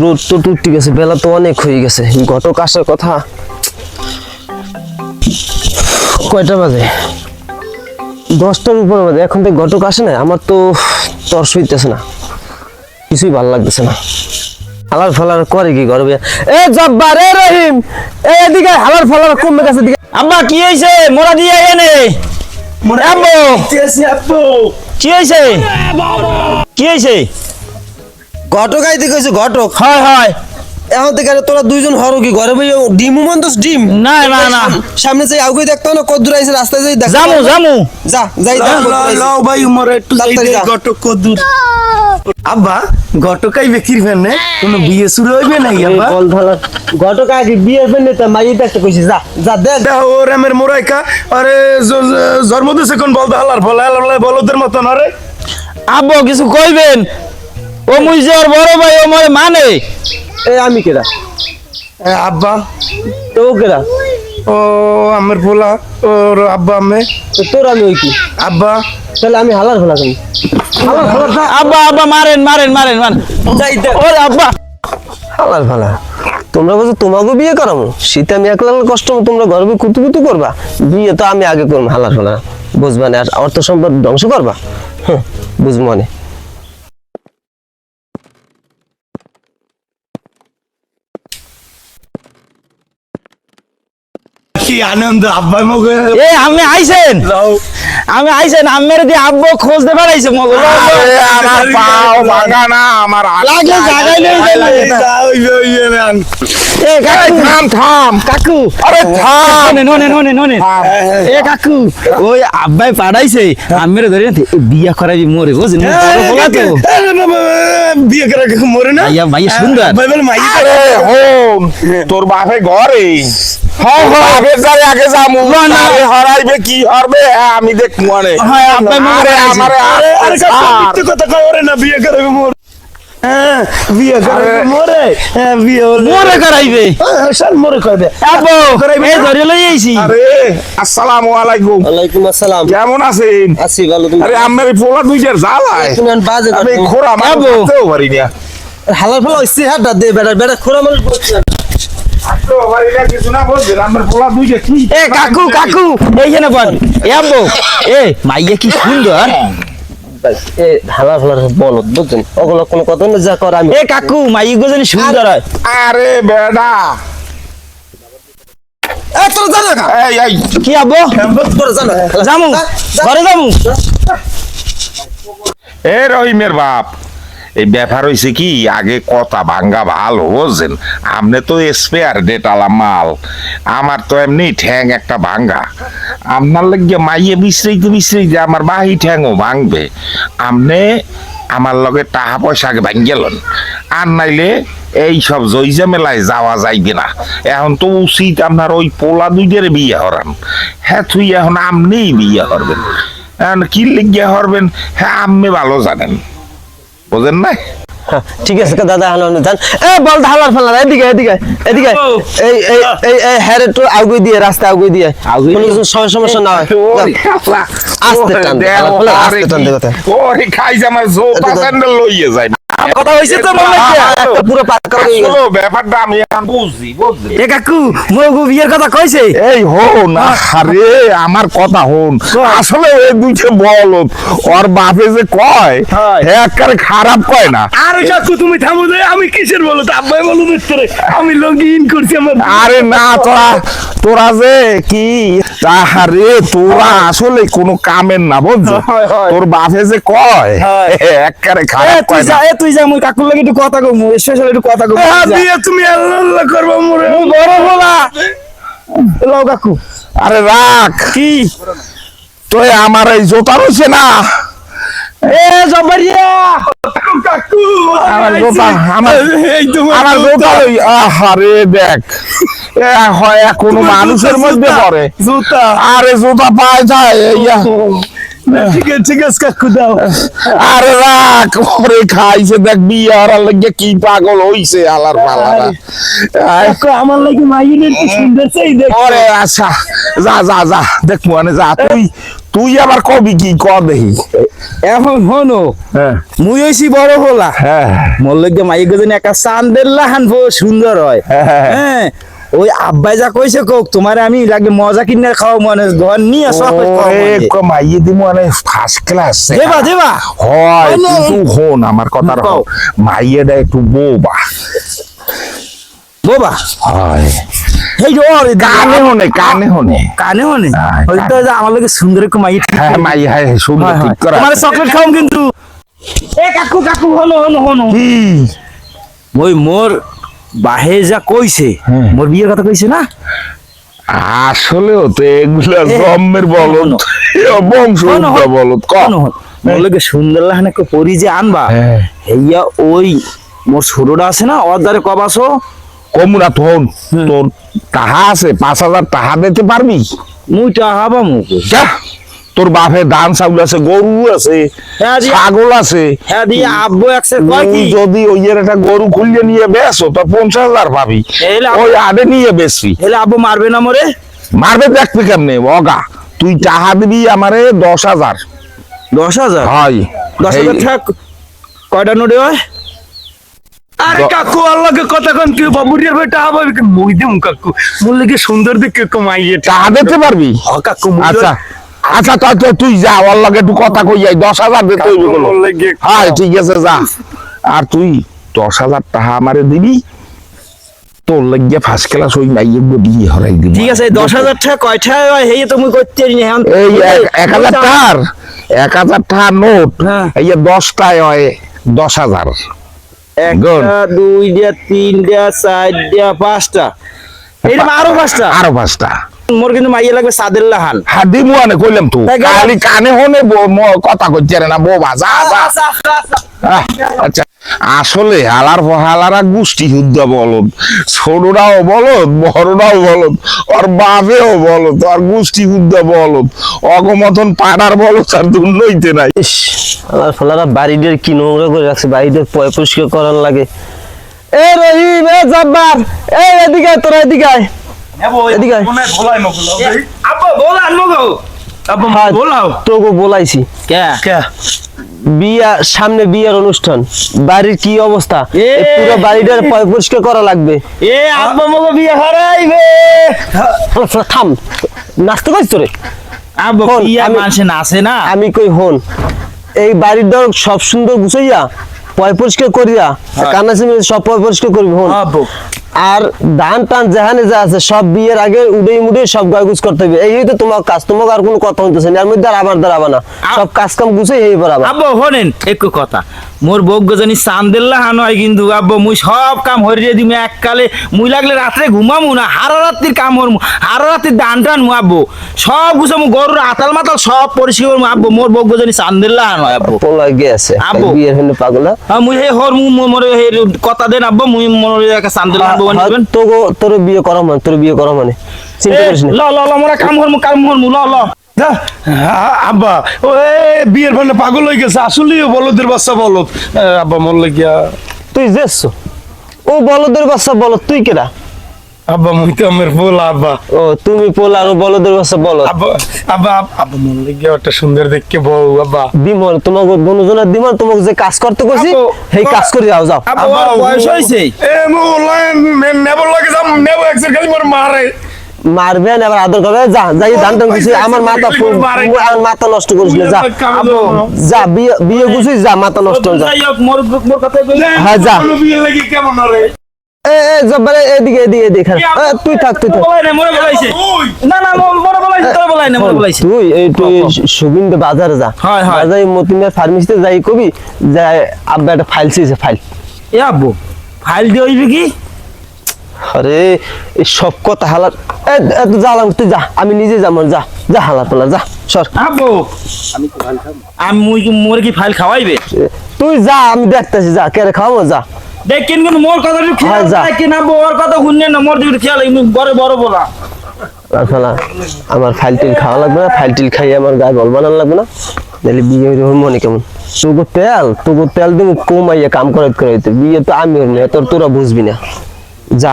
রোদ তো টুটতে গেছে বেলা তো অনেক হয়ে গেছে। ঘটক আসার কথা কয়টা বাজে? দশটার উপরে বাজে। এখন থেকে ঘটক আসে না আমার তো তর্স হইতেছে না। কিছুই ভালো লাগতেছে না। হালার ফালার করে কি গর্বে এ জব্বার এ রহিম এ এদিকে হালার ফালার কমে গেছে দিকে। আব্বা কি হয়েছে মোরা দিয়ে এনে আব্বু। কি হয়েছে কি হয়েছে ঘটক আইতে কইছে ঘটক। হয় হয়। এখন থেকে তোরা দুইজন হরো কি? ঘরে বই ডিম উমন্তস ডিম। না না না। সামনে যাই আউকে দেখতো না কত দূর আইছে রাস্তায় যাই দেখ জামু জামু যা যাই দেখ লাও ভাই মোরে একটু যাই আব্বা ঘটকাই বেকির ফেনে কোনো বিয়ে শুরু হইবে নাই আব্বা? বল ভালো ঘটক আগে বিয়ের পেনে তা মাই দেখতে কইছে যা যা দেখ দেখো ও রামের মোরাইকা আরে জন্ম দিছে কোন হালার বলদের মতন আরে? আব্বু কিছু কইবেন? ও মুই যে ওর বড় ভাই ও মরে মানে? এ আমি কেডা? এ, আব্বা। তো ও কেডা? ও আমের পোলা ওর আব্বা আমি তোর আমি ওই কি? আব্বা। তাহলে আমি হালার ফালা করি হালার ফালা যা আব্বা আব্বা মারেন মারেন মারেন মারেন। যাই ওরে আব্বা। হালার ফালা তোমরা বলছো তোমাকে বিয়ে করামো শীতে আমি একলা কষ্ট তোমরা গর্বে কুতু কুতু করবা? বিয়ে তো আমি আগে করব হালার ফালা বুঝবা না আর অর্থ সম্পদ ধ্বংস করবা? হ্যাঁ বুঝব মানে কি আনন্দ আব্বা মগে এ আমি আইছেন আমি আইছেন আমের দিয়ে আব্বু খোঁজ দে পারাইছে মগো আমার পাও ভাঙা না আমার লাগে ওইবে ওইবে ম্যান এ কাকু থাম থাম কাকু আরে থাম ননে ননে ননে ননে এ কাকু ওই আব্বাই পাঠাইছে আমের ধরে না বিয়া করাবি মোরে বুঝলি বলা তো বিয়ে করে মরে না। সুন্দর মাই তোর বাপে ঘরে। হ্যাঁ বাপের ঘরে আগে যামু না। হরাইবে কি হরবে? হ্যাঁ, আমি দেখ মনে হ্যাঁ, আব্বাই মনে আরে আমারে আরে কথা কয় ওরে না বিয়ে করে মোর। হ্যাঁ বিয়ে করে আরে। হ্যাঁ বিয়ে হলে মোরে করাইবে। হ্যাঁ, শাল মোরে আব্বু করাইবে এ? ধরে লই আইছি। আরে আসসালামু আলাইকুম। ওয়ালাইকুম আসসালাম। কেমন আছেন? আছি ভালো তুমি আরে আমার পোলা দুইটার জ্বালায়। তুমি বাজে আমি খোরা আবু। মারতেও পারি না। হালার ফালা হইছে হাতটা দে বেটা বেটা খোরা মানুষ বলছে না। আসতেও পারি না কিছু না বলছেন আমার পোলা দুইটা কি এ কাকু কাকু এইখানে বল। এ মাইয়া কি সুন্দর। এ হালার ফালার বলত বুঝছেন? ওগুলো কোনো কথা না যা কর আমি। এ কাকু মাইয়া গজনি সুন্দর হয় আরে বেডা। এ তোর জানা না এই এই। কি আব্বু? তোর জানা জামু ঘরে জামু এ রহিমের বাপ। এই ব্যাপার হয়েছে কি, আগে কথা ভাঙ্গা ভালো, বুঝছেন? আপনি তো স্পেয়ার ডেটালা মাল, আমার তো এমনি ঠ্যাং একটা ভাঙ্গা। আপনার লাগিয়ে মাইয়ে বিশ্রাইতে বিশ্রাইতে আমার বাহি ঠ্যাংও ভাঙবে। আপনি আমার লগে টাকা পয়সা আগে ভাঙ্গেলেন আর নাইলে এই সব জয়জা মেলায় যাওয়া যাইবে না। এখন তো উচিত আপনার ওই পোলা দুইটারে বিয়ে হরান। হ্যাঁ তুই এখন আপনিই বিয়ে করবেন এখন কি লিখিয়া হরবেন? হ্যাঁ আপনি ভালো জানেন। বোঝেন না হ্যাঁ, ঠিক আছে দাদা এ বল ফালার এদিকে এদিকে এদিকে। এই এই এই এই হ্যারে তো আগুই দিয়ে রাস্তা আগুই দিয়ে। কোনো কিছু সমস্যা না হয়। আস্তে টান আস্তে টান। ওরে খাইছে আমার। স্যান্ডেল লইয়ে যায়। কথা হইছে তো মনে পুরো করে। আসলে ব্যাপারটা আমি বুঝলি? এ কাকু মগু বিয়ের কথা কইছে? এই হন আরে আমার কথা হন। আসলে ওই দুইটা বলত ওর বাপে যে কয় হয়। খারাপ কয় না। আরে কাকু তুমি থামো দে আমি কিসের বলো? তো আব্বাই বলো আমি লগইন করছি আমার আরে না তোরা তোরা যে কি? আরে তোরা আসলে কোনো কামের না বুঝছ। তোর বাপে যে কয়? একবারে এ খারাপ তুই যা তুই যা মুই কাকুর লাগে একটু কথা কমু স্পেশাল একটু কথা কমু। বিয়ে তুমি আল্লাহ আল্লাহ করব মোরে। বড় বলা। লও কাকু। আরে রাখ। কি? তুই আমার এই জোতা রয়েছে না। কোনো মানুষের মধ্যে পড়ে। জুতা। আরে জোতা পায় যায় ঠিক আছে ঠিক আছে কাকু দাও। আরে রাখ ওরে খাইছে দেখ বিয়ে লাগে কি পাগল হইছে আলার পালারা। কাকু আমার লাগি মাইনের কি সুন্দর চাই দেখ। ওরে আচ্ছা যা যা যা দেখ মানে যা তুই তুই আবার কবি কি? ক দেখি। এখন হনো হ্যাঁ। মুই হইছি বড় হলা। হ্যাঁ। মোর লগে মাইক গজন একা চান্দের লাহান বউ সুন্দর হয়। হ্যাঁ। হ্যাঁ। ওই আব্বাই যা কইছে কোক তোমার আমি লাগে মজা কিনে খাও মনে ঘর নিয়ে সব ওরে মাইয়ে দি মানে ফার্স্ট ক্লাস দেবা দেবা। হয় না। কিন্তু হন আমার কথা। মাইয়েটা একটু বোবা। বাবা? এই যে ওর কানে হনে কানে হনে। কানে হনে? হ্যাঁ, ওই তো আমার লগে সুন্দর একটু মাই হ্যাঁ মাই হ্যাঁ সুন্দর ঠিক করা। তোমার চকলেট খাও কিন্তু। এ কাকু কাকু হলো হলো হলো। কি? ওই মোর বাহে যা কইছে হ্যাঁ। মোর বিয়ের কথা কইছে না? আসলেও তো এগুলা এ, জন্মের বংশ হনো, হনো। বলদ ক? শোনো, মোর লগে সুন্দর লাহানে কো পরি যে আনবা। হ্যাঁ। হেইয়া ওই মোর ছোটটা আছে না ওর দ্বারে কবাসো। কমুনা তোর তোর টাহা আছে পাঁচ হাজার টাহা দিতে পারবি? মুইটা হাবা মুখ যা তোর বাপে ধান চাউল আছে গরু আছে হ্যাঁ, ছাগল আছে। হ্যাঁ আব্বু যদি ওই একটা গরু খুলিয়ে নিয়ে বেসো তো পঞ্চাশ হাজার পাবি। ওই আডে নিয়ে বেশি। হেলে আব্বু মারবে না মরে? মারবে দেখবি কেমনে অগা তুই টাহা দিবি আমারে দশ হাজার। দশ হাজার? হয়। দশ হাজার কয়টা নোটে হয়? আরে কাকু আল্লাহকে কথা কন কি বাবুরিয়ার বেটা আবার মুই দিম কাকু। মোর লাগে সুন্দর দেখে কমাইয়ে টাহা দিতে পারবি? হ কাকু আচ্ছা। আচ্ছা তুই তুই- তুই যা ওর লগে একটু কথা কই যাই। দশ হাজার দিতে হইবে কোনো। হ্যাঁ ঠিক আছে যা। আর তুই দশ হাজার টাকা আমারে দিবি তোর লাগিয়ে ফার্স্ট ক্লাস ওই মাইয়ে বিয়ে হরাই দিবি। ঠিক আছে দশ হাজার টাকা কয়টা? হয় হেই তো করতে পারি না এই এক- এক হাজার টাকার এক হাজার টাকার নোট হ্যাঁ। এই দশটায় হয় দশ হাজার. একটা দুই দিয়া তিন দিয়া চার দিয়া পাঁচটা। এটা আরও পাঁচটা? আরও পাঁচটা। মোর কিন্তু মাইয়া লাগবে দিমু আনে কইলাম তো। কানে হনে কথা কইতে না যা আচ্ছা। আসলে হালার হালারা গোষ্ঠী যুদ্ধ বলদ ছোটরাও বলদ বড়রাও বলদ ওর বাপেও বলদ আর গোষ্ঠী যুদ্ধ বলদ অগমতন পাড়ার বলদ আর দুর্নইতে নাই। আমার ফলারা বাড়িদের কি নোংরা করে রাখছে বাড়িদের পয় পরিষ্কার করার লাগে। এ রহিম এ জব্বার এ এদিকে তোরা এদিকে আয়। এদিকে আব্বা বল। আনব আব্বা হ্যাঁ, বলাও। তোকে বলাইছি। কে? কে? বিয়া সামনে বিয়ের অনুষ্ঠান। বাড়ির কি অবস্থা? এই পুরো বাড়িটার পরিষ্কার করা লাগবে। এ আব্বা মগো বিয়ে হারাইবে। ফলা, ফলা, থাম। তোরে? আব্বা বিয়া আমি- মানুষে নাচে না? আমি কই হন। এই বাড়ির দর সব সুন্দর গুছাইয়া পয় পরিষ্কার করিয়া কান্নাসি মিলে সব পয় পরিষ্কার করবি হন। আর ধান টান যেখানে যা আছে সব বিয়ের আগে উড়ে মুড়ে সব গায়গুজ করতে হবে। এই তো তোমার কাজ তোমাকে আর কোনো কথা হইতেছে না। মধ্যে আর আবার দাঁড়াবা না। সব কাজ কাম গুছে এই পড়াবা আব্বা হনেন একটু কথা। মোর বগ্য জানি চান্দেল্লা হান হয় কিন্তু আব্বা মুই সব কাম হরিয়ে দিমু। এককালে মুই লাগলে রাত্রে ঘুমামু না হারা রাত্রির কাম হরমু হারা রাত্রির দান টান মু আব্বু। সব গুছামু গরুর আতাল মাতাল সব পরিষ্কার করমু আব্বু। মোর বগ্য জানি চান্দেল্লা হান হয় আব্বু। পোলা গেছে। আব্বু। বিয়ের হলে পাগল। হ্যাঁ মুই হে হরমু মোর হে কথা দেন আব্বা। মুই মোর একটা দিবেন তোকে তোর বিয়ে করা মানে তোর বিয়ে করা মানে। চিন্তা করিস না। ল ল ল মোরা কাম হরমু কাম হরমু ল ল। আব্বা ও এ, বিয়ের ফলে পাগল হয়ে গেছে আসলেই ও বলদের বাচ্চা বলদ। আব্বা মন লাগিয়া তুই যেস ও বলদের বাচ্চা বল তুই কেডা? আব্বা মুই তো আমার বল আব্বা। ও তুমি পোলা আর বলদের বাচ্চা বল। আব্বা আব্বা আব্বা মন একটা সুন্দর দেখকে বউ আব্বা। দিমল তোমাকে বনুজনের দিমল তোমাকে যে কাজ করতে কইছি সেই কাজ করে যাও যাও। আব্বা বয়স হইছে। এ মু লাইন নেবর লাগে যাম নেব একসের খালি মোর মারে। মারবে না আবার আদর করবে যা যাই ধান টান কিছু আমার মাথা। আমার মাথা নষ্ট করিস না যা যা। বিয়ে বিয়ে গুছিস যা মাথা নষ্ট হয়ে যা। যাই হোক, মোর মোর কথা হ্যাঁ, যা। বিয়ে লাগি কেমন রে? জব্বারে এদিকে এদিকে এদিকে তুই থাক তুই থাক। না মোরে বলাইছে। ওই। না না মোর- মোরে বলাইছে তোর বলাই না মোরে বলাইছে। তুই তুই সুবিন্দে বাজারে যা। হয়, হয়। বাজারে মতিনের ফার্মেসিতে যাই কবি যাই আব্বা একটা ফাইল চেয়েছে ফাইল এ আব্বু ফাইল দিয়ে হইবে কি? আরে এই সব কথা হালার। তুই যা আমি নিজে যাব যা। যা হালার পালা যা সর। আব্বু আমি মুই কি মোরে কি ফাইল খাওয়াইবে? তুই যা আমি দেখতেছি যা। কেরে খাওয়াবো যা। দেখ কিন্তু মোর কথা খেয়াল হ্যাঁ। রাখ না ওর কথা শুননে না মোর দিকে খেয়াল বড় বড় বলা। আর ফেলা আমার ফাইল টিল খাওয়া লাগবে না ফাইল টিল খাইয়ে আমার গায়ে বল বানানো লাগবে না। তাহলে বিয়ে হইলে মনে কেমন? তোকে তেল তোকে তেল কমাইয়া কাম করে করে বিয়ে তো আমি হইনি তোর তোরা বুঝবি না। যা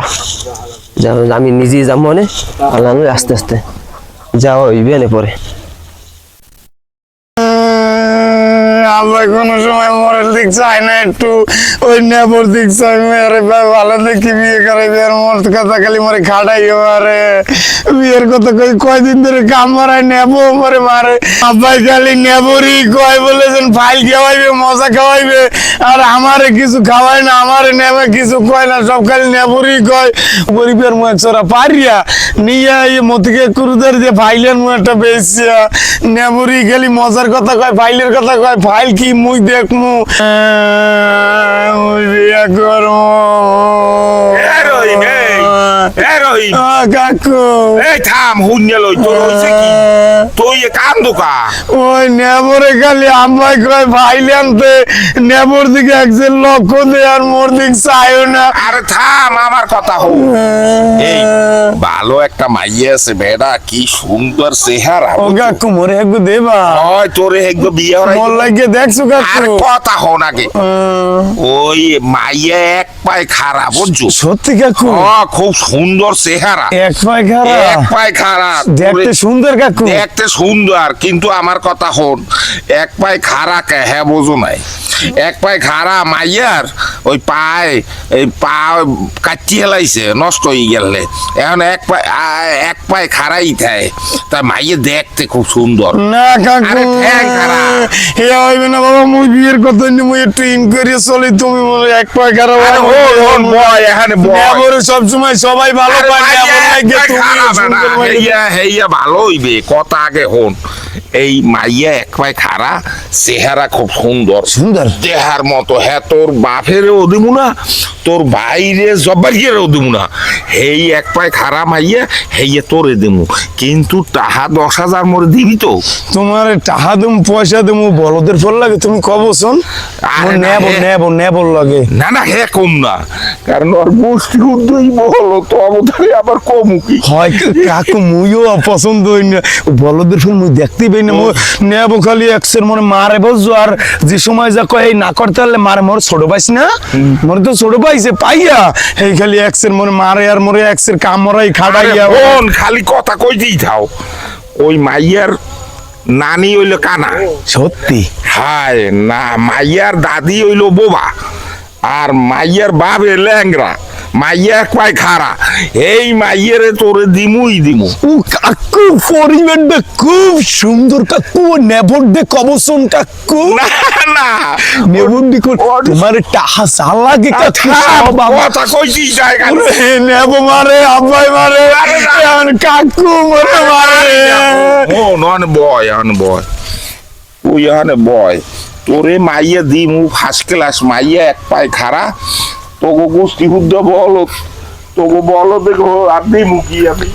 যা আমি নিজেই যাব মনে। আল্লাহ আস্তে আস্তে। যা হইবে না পরে। আব্বা কোনো সময় মরের দিক না, একটু ওই নেবর দিক চাই ভাই ভালো দেখি, বিয়ে করে বিয়ের মত কথা খালি মরে খাটাই মারে বিয়ের কথা কই, কয়দিন ধরে কাম মারায় নেব মরে মারে। আব্বাই খালি নেবরই কয় বলেছেন, ফাইল খাওয়াইবে, মজা খাওয়াইবে। আর আমারে কিছু খাওয়ায় না, আমারে নেবে, কিছু কয় না, সব খালি নেবরই কয়। গরিবের মুখ চোরা পারিয়া নিয়ে এই মতিকে কুরুদের যে ফাইলের একটা বেশিয়া নেবরি খালি মজার কথা কয়, ফাইলের কথা কয়, ফাইল কি মুই দেখমু? আহ, মুই বিয়া করমু এ রহিম, এই, এ রহিম, কাকু এই থাম হুন্যে লই তোর হইছে কি? তুই এ কান্দু কা ওই নেবরে খালি আম্মাই কয় নেবর দিকে একজন লক্ষ্য দে আর মোর দিক চাইও না। আরে থাম আমার কথা হো। এই ভালো একটা মাইয়া আছে বেড়া কি সুন্দর চেহারা ও কাকু মোরে একটু দেবা। হয় তোরে একদম বিয়ে হরাই মোর লাগে দেখছ আর কাকু কথা আগে। আহ, ওই মাইয়া এক পায়ে খারাপ বুঝছ? সত্যি কাকু ও খুব সুন্দর চেহারা। এক পায় খারা এক পায়ে দেখতে সুন্দর কাকু। দেখতে সুন্দর কিন্তু আমার কথা হন এক পায়ে খাড়া কে হ্যাঁ বোঝো নাই। এক পায়ে খাড়া মাইয়ার ওই পায়ে এই পা কাটি হেলাইছে নষ্ট হয়ে গেলে এখন এক পায়ে এক পায়ে খাড়াই থাকে তাই মাইয়ে দেখতে খুব সুন্দর। না কাকু। হে হইবে না বাবা মুই বিয়ের কথা নিয়ে মুই একটু ইনকোয়ারি চলি তুমি বলে এক পায় খারা হন হন বয় এখানে বয়। নেবরে সব সময় সবাই ভালো পায় তুমি ভালো হইবে কথা আগে হন। এই মাইয়া এক পায়ে খাড়া চেহারা খুব সুন্দর। সুন্দর? দেহার মতো হ্যাঁ তোর বাপের ওদিমু না তোর বাইরে জব্বাইয়ের ওদিমু না। হেই এক পায়ে খারাপ মাইয়া হেইয়ে তোরে দিমু। কিন্তু তাহা দশ হাজার মোরে দিবি তো? তোমার টাহা দুম পয়সা দুম বলদের ফল লাগে তুমি কব শোন। আরে নেব। নেব নেব লাগে। না না হে কম না। কারণ ওর গোষ্ঠী উদ্যোগী বলো তো অবতারে আবার কম কি? হয় কাকু মুইও পছন্দ হই না। বলদের ফল মুই দেখতেই নেব খালি একসের মনে মারে আর যে সময় যা কয় এই না করতে পারলে মারে মোর ছোট পাইস না? মোর তো ছোট পাইছে পাইয়া। এই খালি একসের মনে মারে আর মরে একসের কামড়াই আরে খাড়াইয়া বোন খালি কথা কইতেই থাও। ওই মাইয়ার নানি হইল কানা। সত্যি? হায় না মাইয়ার দাদি হইল বোবা। আর মাইয়ার বাপে ল্যাংরা মাইয়া এক পায় খাড়া এই মাইয়ারে তোরে দিমুই দিমু। ও কাকু পরিবেশটা খুব সুন্দর কাকু নেবর দে কবসন কাকু। না না। নেবর দে তোমার টাহা সাল লাগে কাকু সব আমার কথা কইছিস জায়গা নেব মারে আব্বাই মারে কাকু মরে মারে। ও নন বয় অন বয়। তুই এখানে বয়। তোরে মাইয়া দিমু ফার্স্ট ক্লাস মাইয়া এক পায় খাড়া তোগো গোষ্ঠী হুদ্দ বলো তোগো বলো দেখো আপনি মুখি আমি।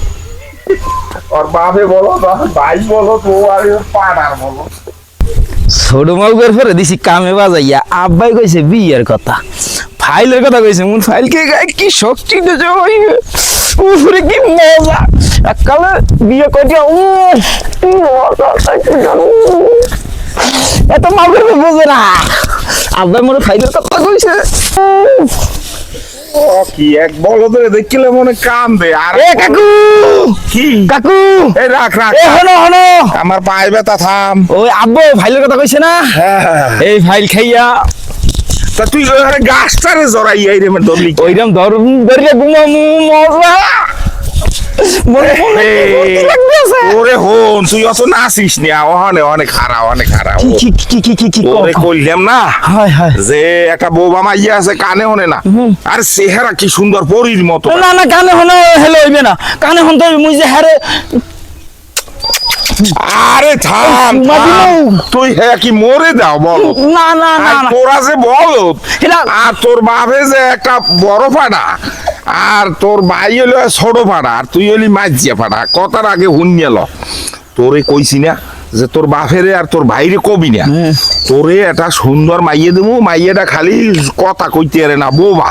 ওর বাপে বলো ভাই বলো তো আর পাড়ার বলো ছোট দিছি কামে বাজাইয়া। আব্বাই কইছে, বিয়ের কথা। ফাইলের কথা কইছে, মুন ফাইল কে কি শক্তি দেছে ওই উফরে, কি মজা! এককালে বিয়ে করিয়া উ কি মজা তাইতে জানো। এত মাউকের বোঝে না। আব্বাই মোর ফাইলের কথা কইছে। কি এক বলো তো দেখিলে মনে দে আর এ কাকু! কি? কাকু! এই রাখ রাখ। এ হনো হনো। আমার পায়ে ব্যথা থাম। ওই আব্বু ফাইলের কথা কইছে না? হ্যাঁ এই ফাইল খাইয়া তা তুই ওখানে গাছটারে জড়াই এই রে ধরলি ওইরকম ধর ধরিয়া ঘুমামু মজা মনে মনে কি লাগতেছে? ওরে হন তুই অত নাচিস নি অনেক অনেক খারা অনেক খারা কি কি কি কি কি কি ওরে কইলাম না যে একটা বৌবা মাইয়া আছে কানে হনে না। আর চেহারা কি সুন্দর পরীর মতো। না না কানে হন হেলে হইবে না। কানে হন তো মুই যে হারে আরে থাম। তুই হ্যাঁ কি মরে দাও বল। না না তোরা যে বল। আর তোর বাপে যে একটা বড় ফাটা। আর তোর ভাই হলো ছোট ভাড়া আর তুই হলি মাঝিয়া ভাড়া। কথার আগে হুনিয়াল তোরে কইছি না যে তোর বাপেরে আর তোর ভাইরে কবি না। তোরে এটা সুন্দর মাইয়ে দেবো মাইয়েটা খালি কথা কইতে আরে না বোবা।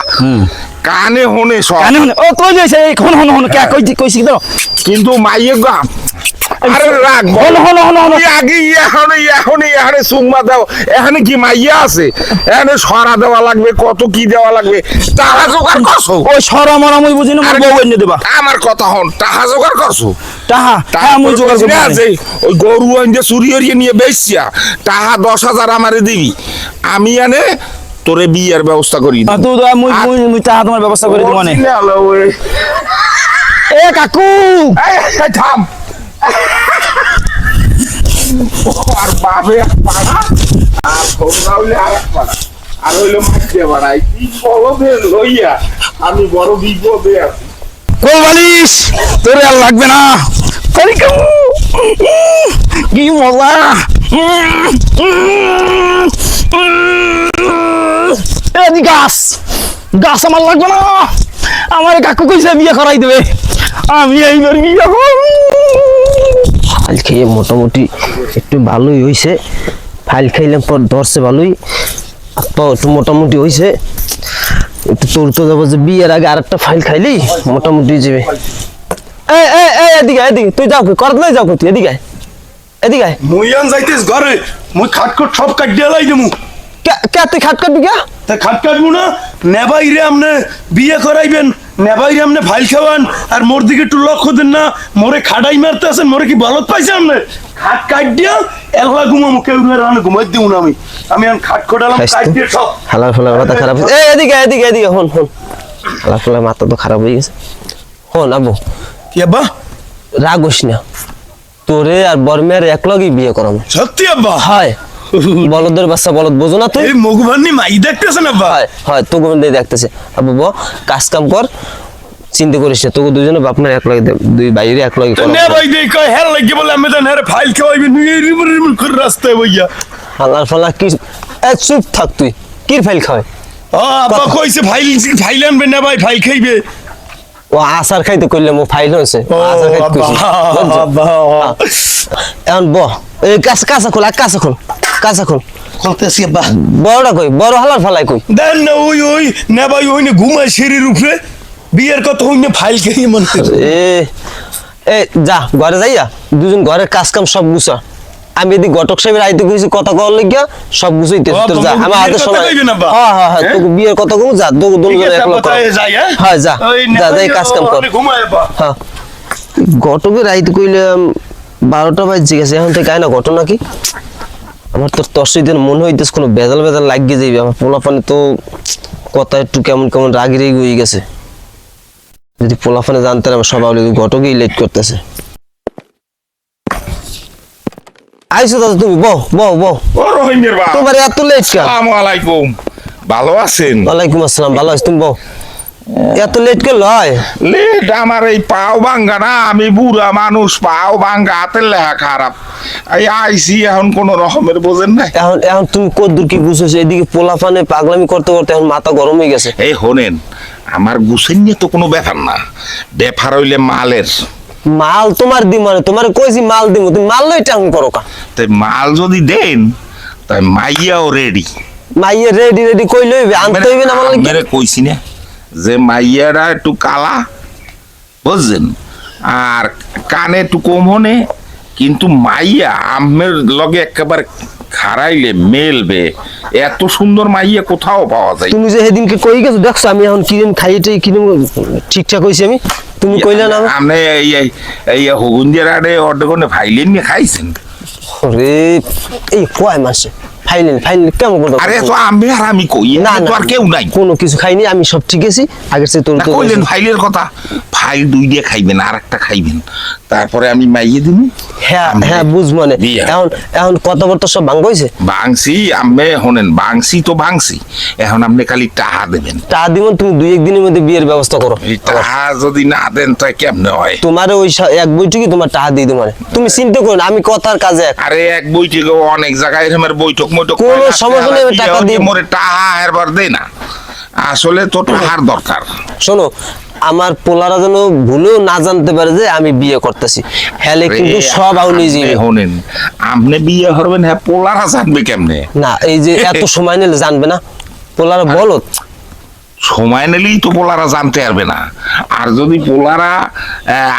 কানে হনে সব। কানে হন ও তো যে এই হন হন হন কে কইছি কইছি তো? কিন্তু মাইয়ে গা আরে হলো, হলো, হলো, হলো। তুমি আগে এখন এখন এখানে সুম্মা দাও। এখানে কি মাইয়া আছে? এখানে সরা দেওয়া লাগবে কত কি দেওয়া লাগবে? টাকা জোগাড় করছ? ওই সরা মরা মুই বুঝি না বউ এনে দেবা। আমার কথা হন টাকা জোগাড় করছ? টাহা হ্যাঁ মুই জোগাড় যে ওই গরু আনতে চুরি হরিয়ে নিয়ে বেচছিয়া টাকা দশ হাজার আমারে দিবি। আমি আনে তোরে বিয়ের ব্যবস্থা করি মুই মুই টাহা তোমার ব্যবস্থা করে দিব মানে। এ কাকু! থাম। আর বাবে এক পাড়া আর তোমরা হইলে আর এক পাড়া আর হইল মাইতে বাড়াই কি বলবে লইয়া আমি বড় বিপদে আছি। কোলবালিশ তোরে আর লাগবে না। কি মজা? গাছ। গাছ আমার লাগবে না। আমার কাকু কইছে বিয়ে করাই দেবে। আমি এইবার বিয়ে করব ফাইল খেয়ে মোটামুটি একটু ভালোই হয়েছে ফাইল খাইলাম পর ধরছে ভালোই। তো একটু মোটামুটি হয়েছে একটু তোর তো যাব যে বিয়ের আগে আরেকটা ফাইল খাইলি মোটামুটি যাবে। এই এই এই এদিকে এদিকে তুই যাও করত নাই যাও তুই এদিকে এদিকে আয়। মুই আন যাইতেস ঘরে মুই খাটকট সব কাট দিয়ে লাই দেমু। কে- কে তুই খাট কাটবি কে তা খাট কাটবো না? নেবাই রে আমনে বিয়ে করাইবেন নেবাই রে আমনে ফাইল খাওয়ান আর মোর দিকে একটু লক্ষ্য দেন না মোরে খাটাই মারতে আছেন মোরে কি বলত পাইছে আমনে? খাট কাট দিয়া এলা ঘুমামু কেউ রানে ঘুমাই দিও না আমি। আমি আন খাট কোটালাম কাট দিয়ে সব। হালার ফালার মাথা খারাপ এই এদিকে এদিকে এদিকে হন হন। হালার ফালার মাথা তো খারাপ হয়ে গেছে। হন আবু। কি আব্বা? রাগ হইস না। তোরে আর বর্মের একলগেই বিয়ে করাবো সত্যি আব্বা? হয়। বলদের বাচ্চা বলদ বোঝো না তুই? এই মগুবান্নি মাই দেখতেছেন না ভাই হয় তো গোবিন্দ দেখতেছে। আবু ব কাজ কাম কর চিন্তা করিস না তোকে দুজনে বাপ না এক লাগে দুই বাইরে এক লাগে তো করাবো। নেবাই দেই কয় হের লাগি বলে আমি দেন হের ফাইল খাওয়াইবেন এই রিমুর রিমুর করে রাস্তায় বইয়া। হালার ফালা কি এ চুপ থাক তুই কি ফাইল খাওয়াই ও আব্বা কথা- কইছে ফাইল ফাইল আনবে না ভাই ফাইল খাইবে। ও আসার খাইতে করলে মো ফাইল হয়েছে আসার খাইতে কইছি। এখন ব এই কাঁচা কাঁচা খোল কাঁচা খোল কাঁচা খোল। বলতেছি আব্বা। বড়টা কই? বড় হালার ফালাই কই? দেন না ওই ওই না ভাই ওই না ঘুমায় সিঁড়ির উপরে। বিয়ের কথা হইনে ফাইল খেয়ে মনে এ যা ঘরে যাইয়া দুজন ঘরের কাজ কাম সব গুছা। আমি যদি ঘটক সাহেবের আইতে কইছি কথা কওয়ার লাগিয়া সব ও, তোর যা আমার হাতে সময়? হ্যাঁ হ্যাঁ হ্যাঁ হ্যাঁ? তোকে বিয়ের কথা কম যা দোক দোল একলো আব্বা, যাই, হ্যাঁ? যা। যা যাই কাজ কাম কর। হ্যাঁ। ঘটকের আইতে কইলাম বারোটা বাজে গেছে এখন থেকে না ঘটনা কি আমার তো তসই দিন মনে হইতেছে কোনো বেজাল বেজাল লাগিয়ে যাইবে। আমার পোলাপানে তো কথা একটু কেমন কেমন রাগি রেগে হয়ে গেছে। যদি পোলাফানে জানতেন আমার সবাই ঘটকেই লেট করতেছে। আইসো দাদা তুমি বহ বহ বহ। ও রহিমের বাপ। তোমার এত লেট কেন? আসসালামু আলাইকুম ভালো আছেন? ওয়ালাইকুম আসসালাম ভালো আছি তুমি বহ। এত লেট করল হয় লেট আমার এই পাও ভাঙ্গা না আমি বুড়া মানুষ পাও ভাঙ্গা হাতের লেখা খারাপ। এই আইসি এখন কোন রকমের বোঝেন না এখন এখন তুমি কদ্দুর কি বুঝেছ এদিকে পোলাফানে পাগলামি করতে করতে এখন মাথা গরম হয়ে গেছে। এই হোনেন আমার গুছেন নিয়ে তো কোনো ব্যাপার না। ব্যাপার হইলে মালের। মাল তোমার দি মানে তোমার কইছি মাল দিব তুমি মাল লই টাউন করো কা? তাই মাল যদি দেন তাই মাইয়াও রেডি মাইয়ে রেডি রেডি কই লইবে? আনতে হইবে না মানে মেরে কইছি না যে মাইয়ারা একটু কালা বুঝছেন? আর কানে একটু কম হনে কিন্তু মাইয়া আমের লগে একেবারে খারাইলে মেলবে। এত সুন্দর মাইয়া কোথাও পাওয়া যায়? তুমি যে সেদিনকে কই গেছো দেখছ আমি এখন কিরম খাইয়েটাই কিরম ঠিকঠাক হইছি আমি? তুমি কইলা না? আপনি এই এই- এই হগুঞ্জের অর্ডার করে ফাইলেন খাইছেন রে এই কয় মাসে ফাইনাল ফাইনাল কেমন আরে তো আমি আর আমি কই? না তো আর কেউ নাই। কোনো কিছু খাইনি আমি সব ঠিক আছি। আগের চেয়ে তোর কইলেন ফাইলের কথা? ফাইল দুই দিয়ে খাইবেন আর একটা খাইবেন। তারপরে আমি মাইয়ে দিব হ্যাঁ হ্যাঁ বুঝ মানে। এখন এখন কথাবার্তা সব হইছে? বাংসি আমি হনেন বাংসি তো বাংসি এখন আপনি খালি টাহা দেবেন। টা দিমন তুমি দুই একদিনের মধ্যে বিয়ের ব্যবস্থা করো। টাহা যদি না দেন তো কেমনে হয়? তোমার ওই এক বইটুকি তোমার টাকা দিয়ে দেবো মানে। তুমি চিন্তা করো আমি কথার কাজে আরে এক বৈঠক অনেক জায়গায় এরমের বৈঠক কোনো সমস্যা নেই, টাকা দিই। মোরে টাহা এরবার দেই না। আসলে তো টাহার দরকার। শোনো আমার পোলারা যেন ভুলেও না জানতে পারে যে আমি বিয়ে করতেছি। হেলে কিন্তু সব আউনি আপনি হনেন আপনি বিয়ে করবেন হ্যাঁ পোলারা জানবে কেমনে? না এই যে এত সময় নিলে জানবে না। পোলারা বলো সময় নিলেই তো পোলারা জানতে পারবে না। আর যদি পোলারা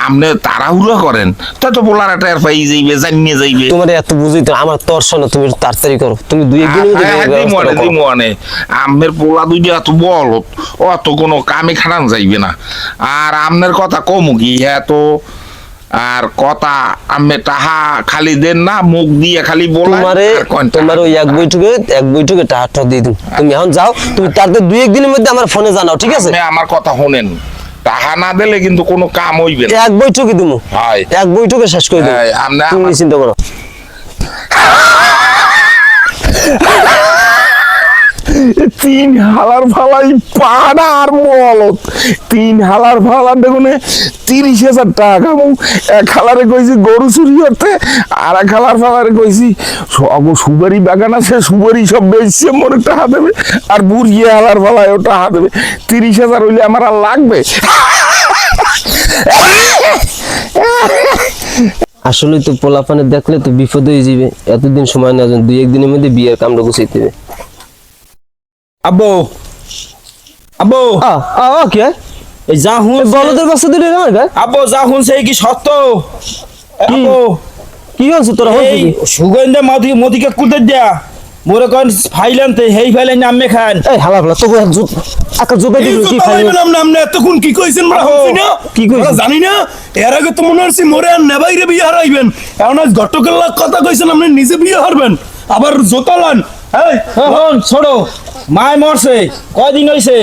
আপনি তাড়াহুড়ো করেন তা তো পোলারা টের পাই যাইবে জানিয়ে যাইবে। তোমার এত বুঝিত আমার তর্স না তুমি তাড়াতাড়ি করো। তুমি দুই একদিনের দুই মনে করো। দিমনে আমের পোলা দুই এত বল অত কোনো কামে খাটান যাইবে না। আর আমনের কথা কমু কি হ্যাঁ তো আর কথা আমি তাহা খালি দেন না মুখ দিয়ে খালি বলা তোমারে তোমার ওই এক বইটুকে এক বইটুকে টাকা দিয়ে দিন। তুমি এখন যাও তুমি তাড়াতাড়ি দুই একদিনের মধ্যে আমার ফোনে জানাও ঠিক আছে? আমার কথা শোনেন তাহা না দিলে কিন্তু কোনো কাম হইবে না। এক বইটুকে দিমু। হয়। এক বইটুকে শেষ করে হ্যাঁ, তুমি চিন্তা করো। তিন হালার ফালাই পাড়া আর বলত তিন হালার ফালা দেখুন, তিরিশ হাজার টাকা। কামু এক হালারে কইছি গরু চুরি করতে, আর এক হালার ফালারে কইছি, সব সুপারি বাগান আছে, সুপারি সব বেচছে মোর টাকা দেবে। আর বুড়িয়ে হালার ফালায় ও টাকা দেবে। তিরিশ হাজার হইলে আমার আর লাগবে? আসলে তো পোলাপানে দেখলে তো বিপদ হয়ে যাবে। এতদিন সময় না, দুই একদিনের মধ্যে বিয়ের কামটা গুছাইতে হবে আব্বু। আব্বু। আ কি? এই যা হুন বলদের বাচ্চা দুটো না গায়ে আব্বু যা হুন সেই কি সত্য? আব্বু। কি হচ্ছে তোরা হচ্ছে? সুগন্ধে মদি মদিকে কুদে দিয়া। মোরে কোন ফাইল আনতে হেই ফাইল নামে খান। এই হালা ফালা তোকে আকা জোগাই এই দিবি তো কি খাই পাইবেন আপনি আপনি এতক্ষণ কি কইছেন আহো, হচ্ছি না? কি কইছেন? জানি না। এর আগে তো মনে হচ্ছে মোরে আর নেবাইরে বিয়ে হারাইবেন। এখন আজ ঘটকের কথা কইছেন আপনি নিজে বিয়ে হারবেন। আবার জোতালান এই হন ছোড়ো মায় মরছে কয়দিন হইছে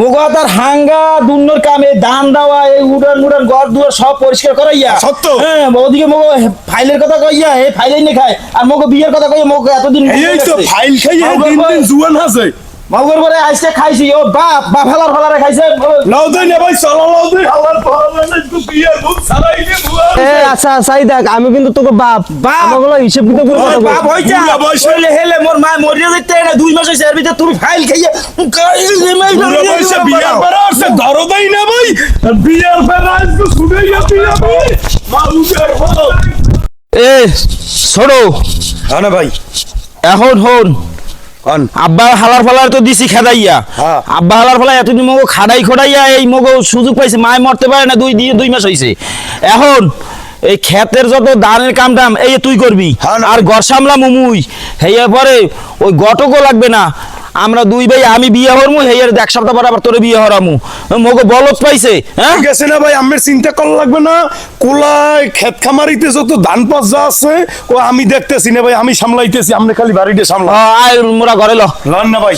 মুগাতার হাঙ্গা দুন্নর কামে দান দেওয়া এই উড়ান মুড়ান ঘর দুয়ার সব পরিষ্কার করাইয়া সত্য। হ্যাঁ ওদিকে মগো ফাইলের কথা কইয়া এই ফাইলেই নে খায় আর মগো বিয়ের কথা কইয়া মগো এতদিন এই তো ফাইল খাইয়ে দিন। দিন জুয়ান আছে মগর পরে আইসে খাইছি। ও বাপ বাপ ফালার ফালারে খাইছে। লাউ দই নেবাই চলো লাউ দই হালার বিয়ে ভূত সারাই নে এ আচ্ছা সাই দেখ আমি কিন্তু তোকে বাপ। বাপ। আমাগুলো হিসেব কিতাব করে কথা বাপ। হইছা। হইলে হেলে মোর মা মরিয়া যাইতে না দুই মাস হইছে। এর ভিতরে তুমি ফাইল খাইয়া বুড়ো বয়সে বিয়ার বেড়া আসছে ধরো দেই না ভাই। শুনে বিয়া ভাই এ ছোড়ো হ্যাঁ ভাই। এখন হন আব্বা হালার ফালার তো দিছি খেদাইয়া। হ্যাঁ। আব্বা হালার ফালা এতদিন মগো খাড়াই খোড়াইয়া এই মগো সুযোগ পাইছে মায় মরতে পারে না দুই দিয়ে দুই মাস হইছে। এখন এই ক্ষেতের যত দানের কাম টাম এই তুই করবি হ্যাঁ আর ঘর সামলাম মুই হেয়া পরে ওই গটকও লাগবে না। আমরা দুই ভাই আমি বিয়ে হরমু হেয়ার এক সপ্তাহ পরে আবার তোরে বিয়ে হরামু। মগো বলত পাইছে হ্যাঁ? গেছে না ভাই আমার চিন্তা করা লাগবে না। কোলায় ক্ষেত খামারিতে যত ধান পাস যা আছে ও আমি দেখতেছি না ভাই আমি সামলাইতেছি আপনি খালি বাড়িতে সামলা। আয় মোরা ঘরে ল। লন না ভাই।